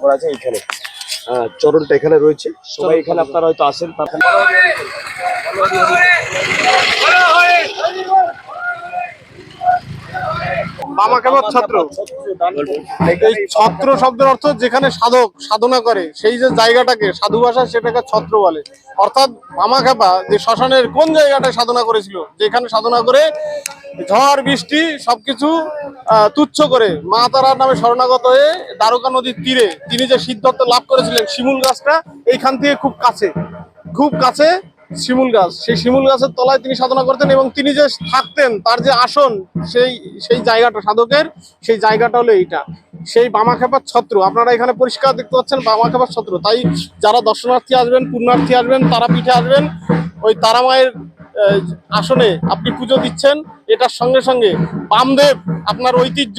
করা আছে এইখানে। চরণটা এখানে রয়েছে। সবাই এখানে আপনারা হয়তো আসেন ছাত্র? এই ছত্র শব্দের অর্থ যেখানে সাধক সাধনা করে সেই যে জায়গাটাকে সাধু ভাষা সেটাকে ছত্র বলে। অর্থাৎ যে শ্মশানের কোন জায়গাটায় সাধনা করেছিল যেখানে সাধনা করে ঝড় বৃষ্টি সবকিছু তুচ্ছ করে। মা তারার নামে শরণাগত হয়ে দ্বারকা নদীর তীরে তিনি যে সিদ্ধার্থ লাভ করেছিলেন শিমুল গাছটা এইখান থেকে খুব কাছে খুব কাছে শিমুল গাছ। সেই শিমুল গাছের তলায় তিনি সাধনা করতেন এবং তিনি যে থাকতেন তার যে আসন সেই সেই জায়গাটা সাধকের সেই জায়গাটা হলো এইটা। সেই বামাখেপার ছত্র আপনারা এখানে পরিষ্কার দেখতে পাচ্ছেন বামাখেপার ছত্র। তাই যারা দর্শনার্থী আসবেন পুণ্যার্থী আসবেন তারা পিঠে আসবেন ওই তারামায়ের আহ, আসনে আপনি পুজো দিচ্ছেন এটার সঙ্গে সঙ্গে বামদেব আপনার ঐতিহ্য।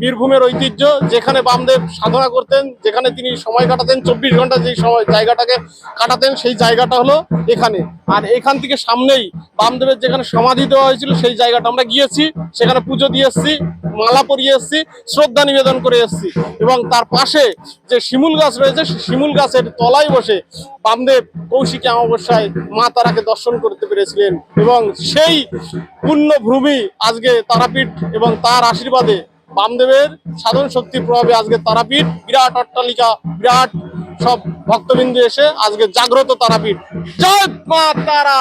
বীরভূমের ঐতিহ্য, যেখানে বামদেব সাধনা করতেন, যেখানে তিনি সময় কাটাতেন, চব্বিশ ঘণ্টা যেই সময় জায়গাটাকে কাটাতেন, সেই জায়গাটা হলো এখানে। আর এখান থেকে সামনেই বামদেবের যেখানে সমাধি দেওয়া হয়েছিল, সেই জায়গাটা আমরা গিয়েছি, সেখানে পুজো দিয়ে এসেছি, মালা পরিয়ে এসেছি, শ্রদ্ধা নিবেদন করে এসেছি। এবং তার পাশে যে শিমুল গাছ রয়েছে শিমুল গাছের তলায় বসে বামদেব কৌশিকী অমাবস্যায় মা তারাকে দর্শন করতে পেরেছিলেন। এবং সেই পূর্ণ ভূমি আজকে তারাপীঠ এবং তার আশীর্বাদে বামদেবের সাধন শক্তির প্রভাবে আজকে তারাপীঠ বিরাট অট্টালিকা বিরাট সব ভক্তবিন্দু এসে আজকে জাগ্রত তারাপীঠ। জয় মা তারা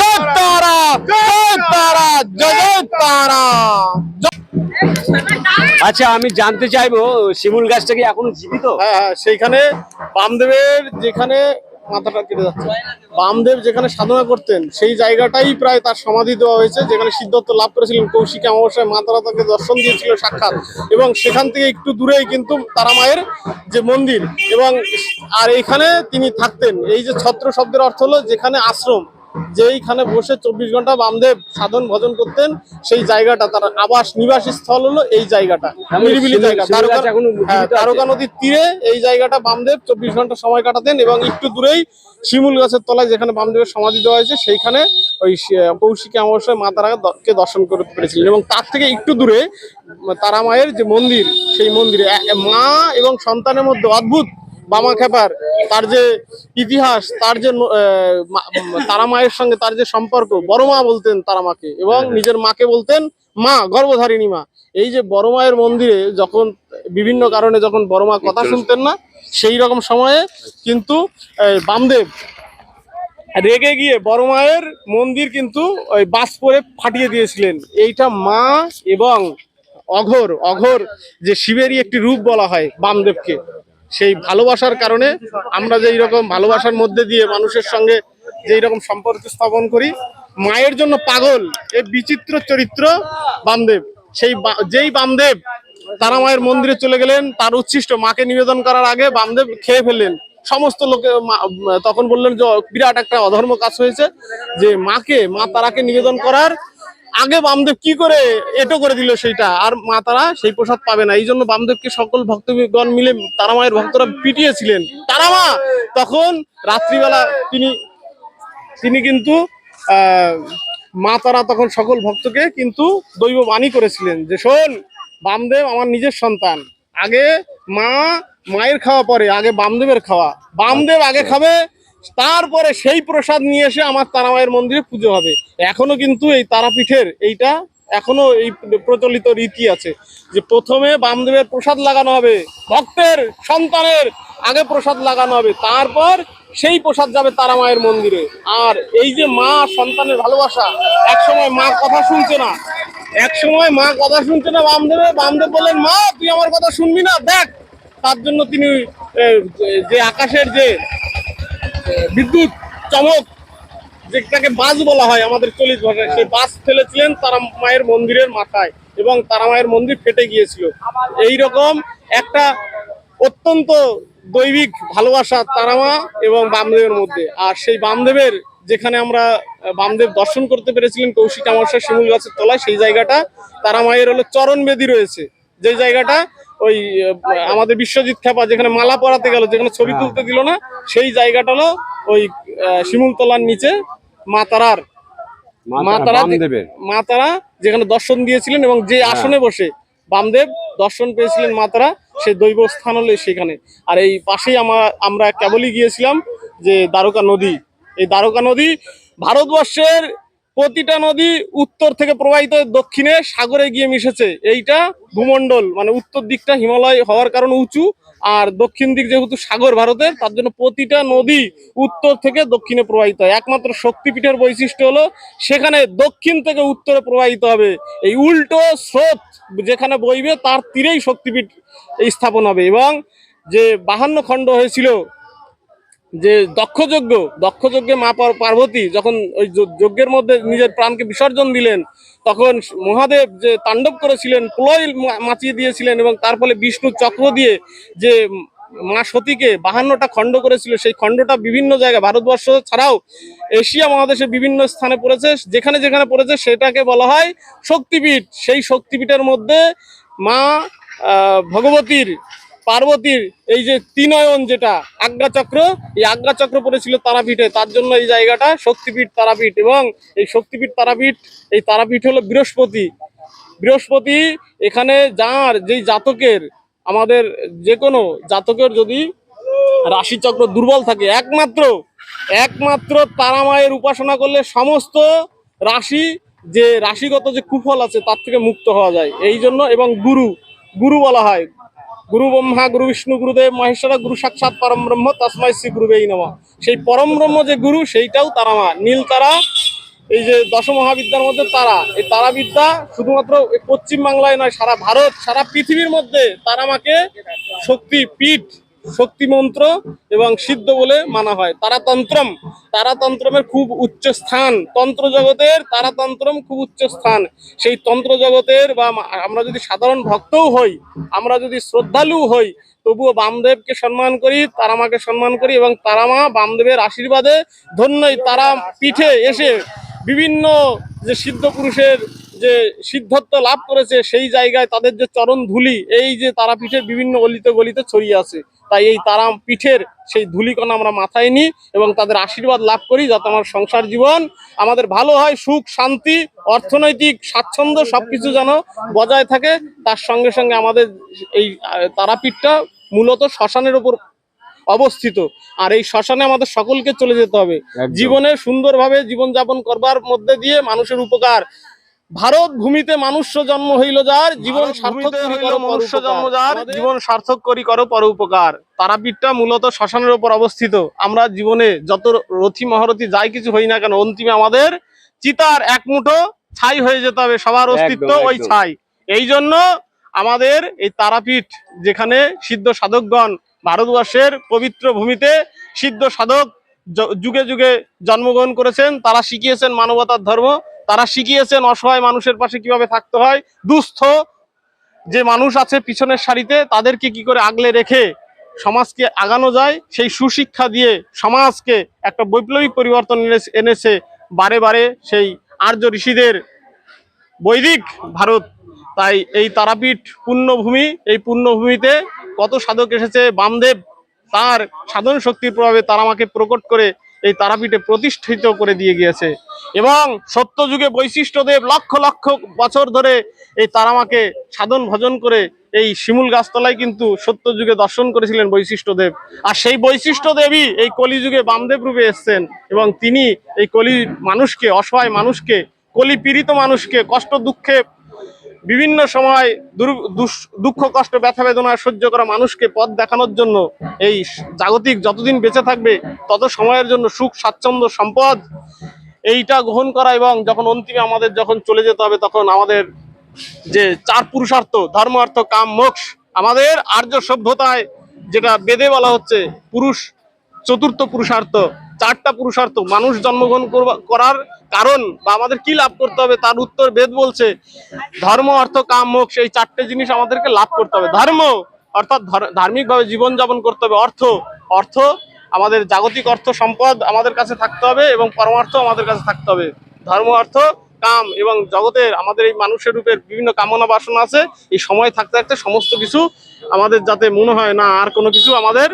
জয় তারা জয় তারা জয় তারা। আচ্ছা আমি জানতে চাইব শিমুল গাছটা কি এখনও জীবিত? হ্যাঁ হ্যাঁ সেইখানে বামদেবের যেখানে মাথাটা কেটে যাচ্ছে। বামদেব যেখানে সাধনা করতেন, সেই জায়গাটাই প্রায় তার সমাধি দেওয়া হয়েছে, যেখানে সিদ্ধার্থ লাভ করেছিলেন কৌশিক অমাবস্যায়। মাতারা তাকে দর্শন দিয়েছিল সাক্ষাৎ। এবং সেখান থেকে একটু দূরেই কিন্তু তারা মায়ের যে মন্দির। এবং, আর এইখানে তিনি থাকতেন। এই যে ছত্র শব্দের অর্থ হলো যেখানে আশ্রম যেইখানে বসে চব্বিশ ঘণ্টা বামদেব সাধন ভজন করতেন সেই জায়গাটা তার আবাস নিবাসী স্থল হলো এই জায়গাটা নিরিবিলি জায়গা জীবিত হ্যাঁ, আছে? দ্বারকা নদীর তীরে এই জায়গাটা বামদেব চব্বিশ ঘণ্টা সময় কাটাতেন এবং একটু দূরেই শিমুল গাছের তলায় যেখানে বামদেবের সমাধি দেওয়া হয়েছে সেইখানে ওই কৌশিকী অমাবস্যায় মা তারাকে দর্শন করতে পেরেছিলেন এবং তার থেকে একটু দূরে তারা মায়ের যে মন্দির সেই মন্দিরে মা এবং সন্তানের মধ্যে অদ্ভুত বামা খেপার তার যে ইতিহাস তার যে তারা মায়ের সঙ্গে তার যে সম্পর্ক বড় মা বলতেন তারা মাকে এবং নিজের মাকে বলতেন মা গর্ভধারিণী মা। এই যে বড় মায়ের মন্দিরে যখন বিভিন্ন কারণে যখন বড় মা কথা শুনতেন না সেই রকম সময়ে কিন্তু বামদেব রেগে গিয়ে বড় মায়ের মন্দির কিন্তু ওই বাস পরে ফাটিয়ে দিয়েছিলেন। এইটা মা এবং অঘোর অঘোর যে শিবেরই একটি রূপ বলা হয় বামদেবকে। সেই ভালোবাসার কারণে আমরা যেই রকম ভালোবাসার মধ্যে দিয়ে মানুষের সঙ্গে যেই রকম সম্পর্ক স্থাপন করি, মায়ের জন্য পাগল এই বিচিত্র চরিত্র বামদেব। সেই যেই বামদেব তারা মায়ের মন্দিরে চলে গেলেন, তার উচ্ছিষ্ট মাকে নিবেদন করার আগে বামদেব খেয়ে ফেললেন। সমস্ত লোকে তখন বললেন যে বিরাট একটা অধর্ম কাজ হয়েছে যে মাকে, মা তারাকে নিবেদন করার আগে বামদেব কি করে এটো করে দিল সেইটা? আর মা তারা সেই প্রসাদ পাবে না। এই জন্য বামদেবকে সকল ভক্তগণ মিলে তারা মায়ের ভক্তরা পিটিয়েছিলেন। তারা মা! তখন রাত্রিবেলা তিনি তিনি কিন্তু মা তারা তখন সকল ভক্তকে কিন্তু দৈব বাণী করেছিলেন যে, শোন, বামদেব আমার নিজের সন্তান। আগে মা মায়ের খাওয়া পরে, আগে বামদেবের খাওয়া। বামদেব আগে খাবে তারপরে সেই প্রসাদ নিয়ে এসে আমার তারা মায়ের মন্দিরে পুজো হবে। এখনও কিন্তু এই তারাপীঠের এইটা এখনও এই প্রচলিত রীতি আছে যে প্রথমে বামদেবের প্রসাদ লাগানো হবে, ভক্তের, সন্তানের আগে প্রসাদ লাগানো হবে, তারপর সেই প্রসাদ যাবে তারা মায়ের মন্দিরে। আর এই যে মা সন্তানের ভালোবাসা এক সময় মা কথা শুনছে না এক সময় মা কথা শুনছে না বামদেবে বামদেব বললেন, মা, তুই আমার কথা শুনবি না, দেখ। তার জন্য তিনি যে আকাশের যে বিদ্যুৎ চমক, যেটাকে বাস বলা হয় আমাদের চলিত ভাষায় সেই বাস ফেলেছিলেন তারা মায়ের মন্দিরের মাথায় এবং তারা মায়ের মন্দির ফেটে গিয়েছিল। এই রকম একটা অত্যন্ত দৈবিক ভালোবাসা তারামা এবং বামদেবের মধ্যে। আর সেই বামদেবের যেখানে আমরা বামদেব দর্শন করতে পেরেছিলেন কৌশিক আমাশা শিমুল গাছের তলায়, সেই জায়গাটা তারা মায়ের হলো চরণ বেদি রয়েছে। যে জায়গাটা ওই আমাদের বিশ্বজিৎ খেপা যেখানে মালা পরাতে গেল যেখানে ছবি তুলতে দিল না সেই জায়গাটা হলো ওই শিমুলতলার নিচে মা তারার। মা তারা বামদেবের। মা তারা যেখানে দর্শন দিয়েছিলেন এবং যে আসনে বসে বামদেব দর্শন পেয়েছিলেন মা তারা সেই দৈব স্থান হলো সেখানে। আর এই পাশেই আমরা আমরা কেবলই গিয়েছিলাম যে দ্বারকা নদী। এই দ্বারকা নদী ভারতবর্ষের প্রতিটা নদী উত্তর থেকে প্রবাহিত দক্ষিণে সাগরে গিয়ে মিশেছে। এইটা ভূমণ্ডল মানে উত্তর দিকটা হিমালয় হওয়ার কারণে উঁচু, আর দক্ষিণ দিক যেহেতু সাগর ভারতের, তার জন্য প্রতিটা নদী উত্তর থেকে দক্ষিণে প্রবাহিত হয়। একমাত্র শক্তিপীঠের বৈশিষ্ট্য হলো, সেখানে দক্ষিণ থেকে উত্তরে প্রবাহিত হবে। এই উল্টো স্রোত যেখানে বইবে, তার তীরেই শক্তিপীঠ স্থাপন হবে। এবং যে বাহান্ন খণ্ড হয়েছিল যে দক্ষযজ্ঞ, দক্ষযজ্ঞে মা পার- পার্বতী যখন ওই যজ্ঞের মধ্যে নিজের প্রাণকে বিসর্জন দিলেন, তখন মহাদেব যে তাণ্ডব করেছিলেন, প্রলয় মাচিয়ে দিয়েছিলেন এবং তার ফলে বিষ্ণু চক্র দিয়ে যে মা সতীকে বাহান্নটা খণ্ড করেছিল, সেই খণ্ডটা বিভিন্ন জায়গায়, ভারতবর্ষ ছাড়াও এশিয়া মহাদেশে বিভিন্ন স্থানে পড়েছে। যেখানে যেখানে পড়েছে, সেটাকে বলা হয় শক্তিপীঠ। সেই শক্তিপীঠের মধ্যে মা ভগবতীর পার্বতীর এই যে তিনয়ন যেটা আজ্ঞাচক্র এই আগ্রা আজ্ঞাচক্র পড়েছিল তারাপীঠে তার জন্য এই জায়গাটা শক্তিপীঠ তারাপীঠ এবং এই শক্তিপীঠ তারাপীঠ, এই তারাপীঠ হলো বৃহস্পতি। বৃহস্পতি এখানে যার যেই জাতকের, আমাদের যে কোনো জাতকের যদি রাশিচক্র দুর্বল থাকে, একমাত্র একমাত্র তারামায়ের উপাসনা করলে সমস্ত রাশি, যে রাশিগত যে কুফল আছে, তার থেকে মুক্ত হওয়া যায়। এই জন্য এবং গুরু গুরু বলা হয়। গুরু ব্রহ্মা, গুরু বিষ্ণু, গুরুদেব, মহেশ্বরা, গুরু সাক্ষাৎ পরম ব্রহ্ম তসমাই শ্রী গুরুবেই নমঃ। সেই পরম ব্রহ্ম যে গুরু, সেইটাও তারা মা। নীল তারা, এই যে দশ মহাবিদ্যার মধ্যে তারা। এই তারাবিদ্যা শুধুমাত্র এই পশ্চিম বাংলায় নয়, সারা ভারত, সারা পৃথিবীর মধ্যে তারা মাকে শক্তি, পীঠ শক্তি মন্ত্র এবং সিদ্ধ বলে মানা হয়। তারাতন্ত্রম, তারাতন্ত্রমের খুব উচ্চ স্থান। তন্ত্র জগতের তারাতন্ত্রম খুব উচ্চ স্থান। সেই তন্ত্র জগতের বা আমরা যদি সাধারণ ভক্তও হই, আমরা যদি শ্রদ্ধালু হই, তবুও বামদেবকে সম্মান করি, তারামাকে সম্মান করি এবং তারামা বামদেবের আশীর্বাদে ধন্যই তারা পিঠে এসে বিভিন্ন যে সিদ্ধ পুরুষের যে সিদ্ধত্ব লাভ করেছে, সেই জায়গায় তাদের যে চরণ ধুলি এই যে তারাপীঠের বিভিন্ন অলিতে গলিতে ছড়িয়ে আছে। তাই এই তারা পিঠের সেই ধুলিকণা আমরা মাথায় নিই এবং তাদের আশীর্বাদ লাভ করি যাতে আমার সংসার জীবন আমাদের ভালো হয় সুখ শান্তি অর্থনৈতিক স্বাচ্ছন্দ্য সবকিছু যেন বজায় থাকে। তার সঙ্গে সঙ্গে আমাদের এই তারাপীঠটা মূলত শ্মশানের উপর অবস্থিত। আর এই শ্মশানে আমাদের সকলকে চলে যেতে হবে। জীবনে সুন্দরভাবে জীবনযাপন করবার মধ্যে দিয়ে মানুষের উপকার। ভারত ভূমিতে মনুষ্য জন্ম হইল যার জীবন সার্থক মনুষ্য জন্ম যার, জীবন সার্থক করি করো পর উপকার। তারাপীঠটা মূলত শ্মশানের উপর অবস্থিত। আমরা জীবনে যত রথি মহারথী যাই কিছু হই না কেন অন্তিমে আমাদের চিতার এক মুঠো ছাই হয়ে যেতে হবে সবার অস্তিত্ব ওই ছাই। এই জন্য আমাদের এই তারাপীঠ যেখানে সিদ্ধ সাধকগণ ভারতবর্ষের পবিত্র ভূমিতে সিদ্ধ সাধক যুগে যুগে জন্মগ্রহণ করেছেন তারা শিখিয়েছেন মানবতার ধর্ম। তারা শিখিয়েছেন অসহায় মানুষের পাশে কীভাবে থাকতে হয়। দুস্থ যে মানুষ আছে পিছনের সারিতে, তাদেরকে কি করে আগলে রেখে সমাজকে আগানো যায়, সেই সুশিক্ষা দিয়ে সমাজকে একটা বৈপ্লবিক পরিবর্তন এনে- এনেছে বারে বারে সেই আর্য ঋষিদের বৈদিক ভারত। তাই এই তারাপীঠ পুণ্যভূমি, এই পুণ্যভূমিতে কত সাধক এসেছে, বামদেব তার সাধন শক্তির প্রভাবে তারা আমাকে প্রকট করে এই তারাপীঠে প্রতিষ্ঠিত করে দিয়ে গিয়েছে। এবং সত্য যুগে বৈশিষ্ট্যদেব লক্ষ লক্ষ বছর ধরে এই তারামাকে সাধন ভজন করে এই শিমুল গাছতলায় কিন্তু সত্য যুগে দর্শন করেছিলেন বৈশিষ্ট্যদেব। আর সেই বৈশিষ্ট্যদেবী এই কলিযুগে বামদেব রূপে এসছেন এবং তিনি এই কলি মানুষকে, অসহায় মানুষকে কলি পীড়িত মানুষকে কষ্ট দুঃখে বিভিন্ন সময় দুঃখ, কষ্ট, ব্যথা, বেদনা সহ্য করা মানুষকে পথ দেখানোর জন্য এই জাগতিক যতদিন বেঁচে থাকবে, তত সময়ের জন্য সুখ, স্বাচ্ছন্দ্য, সম্পদ এইটা গ্রহণ করা এবং যখন অন্তিমে আমাদের যখন চলে যেতে হবে তখন আমাদের যে চার পুরুষার্থ ধর্ম অর্থ কাম, মোক্ষ, আমাদের আর্য সভ্যতায় যেটা বেদে বলা হচ্ছে, পুরুষ, চতুর্থ পুরুষার্থ, চারটা পুরুষার্থ, মানুষ জন্মগ্রহণ করার কারণ বা আমাদের কি লাভ করতে হবে তার উত্তর বেদ বলছে, ধর্ম, অর্থ, কাম, মোক্ষ, এই চারটে জিনিস আমাদেরকে লাভ করতে হবে। ধর্ম, অর্থাৎ ধার্মিক ভাবে জীবনযাপন করতে হবে। অর্থ অর্থ আমাদের জাগতিক অর্থ সম্পদ আমাদের কাছে থাকতে হবে এবং পরমার্থ আমাদের কাছে থাকতে হবে। ধর্ম, অর্থ, কাম এবং জগতের আমাদের এই মানুষের রূপের বিভিন্ন কামনা বাসনা আছে। এই সময় থাকতে থাকতে সমস্ত কিছু আমাদের যাতে মনে হয় না, আর কোনো কিছু আমাদের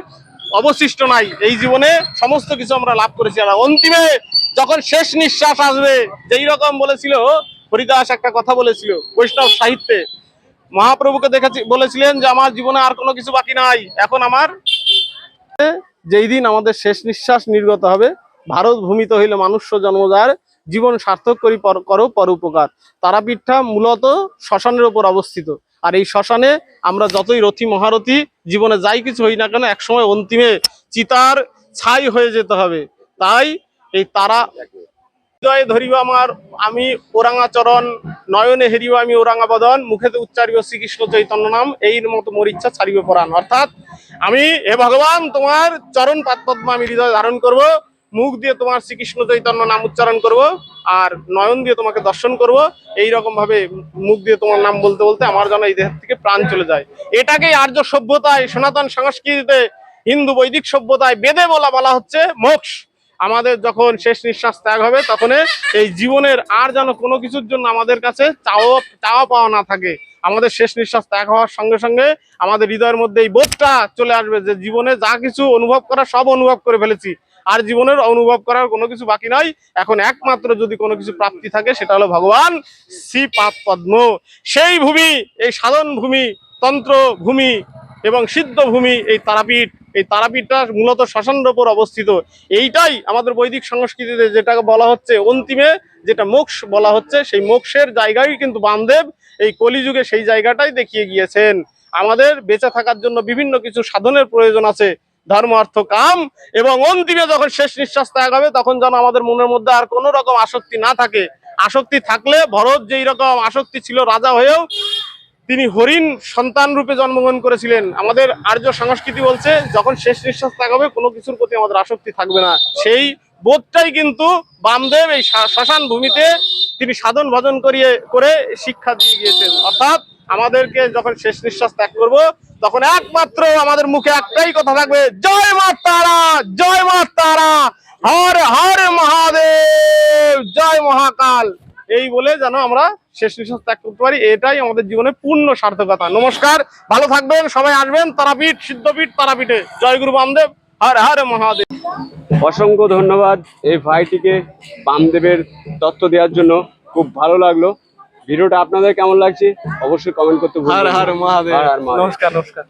অবশিষ্ট নাই। এই জীবনে সমস্ত কিছু আমরা লাভ করেছি। আর অন্তিমে যখন শেষ নিঃশ্বাস আসবে, যেই রকম বলেছিল, হরিদাস একটা কথা বলেছিল, বৈষ্ণব সাহিত্যে। মহাপ্রভুকে দেখেছি, বলেছিলেন যে, আমার জীবনে আর কোনো কিছু বাকি নাই। এখন আমার যেই দিন আমাদের শেষ নিঃশ্বাস নির্গত হবে, ভারত ভূমিত হইলে মানুষ্য জন্মদার জীবন সার্থক করি করো পরোপকার তারাপীঠটা মূলত শ্মশানের ওপর অবস্থিত। আর এই শ্মশানে আমরা যতই রথী, মহারথী, জীবনে যাই কিছু হই না কেন, একসময় অন্তিমে চিতার ছাই হয়ে যেতে হবে। তাই এই তারা হৃদয়ে ধরিব আমার, আমি ওরাঙাচরণ নয়নে হেরিব আমি ওরাঙাবদন মুখেতে উচ্চারিব শ্রীকৃষ্ণ চৈতন্য নাম, এই মতো মোর ইচ্ছা ছাড়িব পরাণ। অর্থাৎ আমি হে ভগবান, তোমার চরণ পাদপদ্ম আমি হৃদয় ধারণ করব, মুখ দিয়ে তোমার শ্রীকৃষ্ণ চৈতন্য নাম উচ্চারণ করব, আর নয়ন দিয়ে তোমাকে দর্শন করব এই রকম ভাবে মুখ দিয়ে তোমার নাম বলতে বলতে আমার যেন এই দেহ থেকে প্রাণ চলে যায়। এটাকেই আর্য সভ্যতায়, সনাতন সংস্কৃতিতে হিন্দু বৈদিক সভ্যতায় বেদে বলা বলা হচ্ছে মোক্ষ। আমাদের যখন শেষ নিঃশ্বাস ত্যাগ হবে, তখন এই জীবনের আর যেন কোনো কিছুর জন্য আমাদের কাছে চাওয়া চাওয়া পাওয়া না থাকে। আমাদের শেষ নিঃশ্বাস ত্যাগ হওয়ার সঙ্গে সঙ্গে আমাদের হৃদয়ের মধ্যে এই বোধটা চলে আসবে যে জীবনে যা কিছু অনুভব করা, সব অনুভব করে ফেলেছি। আর জীবনের অনুভব করার কোনো কিছু বাকি নাই। এখন একমাত্র যদি কোনো কিছু প্রাপ্তি থাকে, সেটা হলো ভগবান শ্রী পাদ পদ্ম সেই ভূমি, এই সাধন ভূমি, তন্ত্র ভূমি এবং সিদ্ধ ভূমি এই তারাপীঠ, এই তারাপীঠটা মূলত শ্মশানের ওপর অবস্থিত। এইটাই আমাদের বৈদিক সংস্কৃতিতে যেটাকে বলা হচ্ছে অন্তিমে, যেটা মোক্ষ বলা হচ্ছে, সেই মোক্ষের জায়গায় কিন্তু বামদেব এই কলিযুগে সেই জায়গাটাই দেখিয়ে গিয়েছেন। আমাদের বেঁচে থাকার জন্য বিভিন্ন কিছু সাধনের প্রয়োজন আছে ধর্ম অর্থ কাম, এবং অন্তিমে যখন শেষ নিঃশ্বাস ত্যাগ হবে, তখন যেন আমাদের মনের মধ্যে আর কোনো রকম আসক্তি না থাকে। আসক্তি থাকলে ভরত যেই রকম আসক্তি ছিল রাজা হয়েও তিনি হরিণ সন্তান রূপে জন্মগ্রহণ করেছিলেন। আমাদের আর্য সংস্কৃতি বলছে, যখন শেষ নিঃশ্বাস হবে, কোনো কিছুর প্রতি আমাদের আসক্তি থাকবে না। সেই বোধটাই কিন্তু বামদেব এই শ্মশান ভূমিতে তিনি সাধন ভজন করিয়ে, করে শিক্ষা দিয়ে গিয়েছেন। অর্থাৎ আমাদেরকে যখন শেষ নিঃশ্বাস ত্যাগ করব, তখন একমাত্র আমাদের মুখে একটাই কথা থাকবে, জয় মা তারা, জয় মা তারা, হর হর মহাদেব, জয় মহাকাল। এই বলে যেন আমরা শেষ নিঃশ্বাস ত্যাগ করতে পারি। এটাই আমাদের জীবনে পূর্ণ সার্থকতা। নমস্কার ভালো থাকবেন সবাই আসবেন তারাপীঠ সিদ্ধপীঠ তারাপীঠে। জয় গুরু বামদেব হর হর মহাদেব। অসংখ্য ধন্যবাদ এই ভাইটিকে বামদেবের তথ্য দেওয়ার জন্য। খুব ভালো লাগল। ভিডিওটা আপনাদের কেমন লাগছে? অবশ্যই কমেন্ট করতে হর হর মহাদেব। নমস্কার নমস্কার।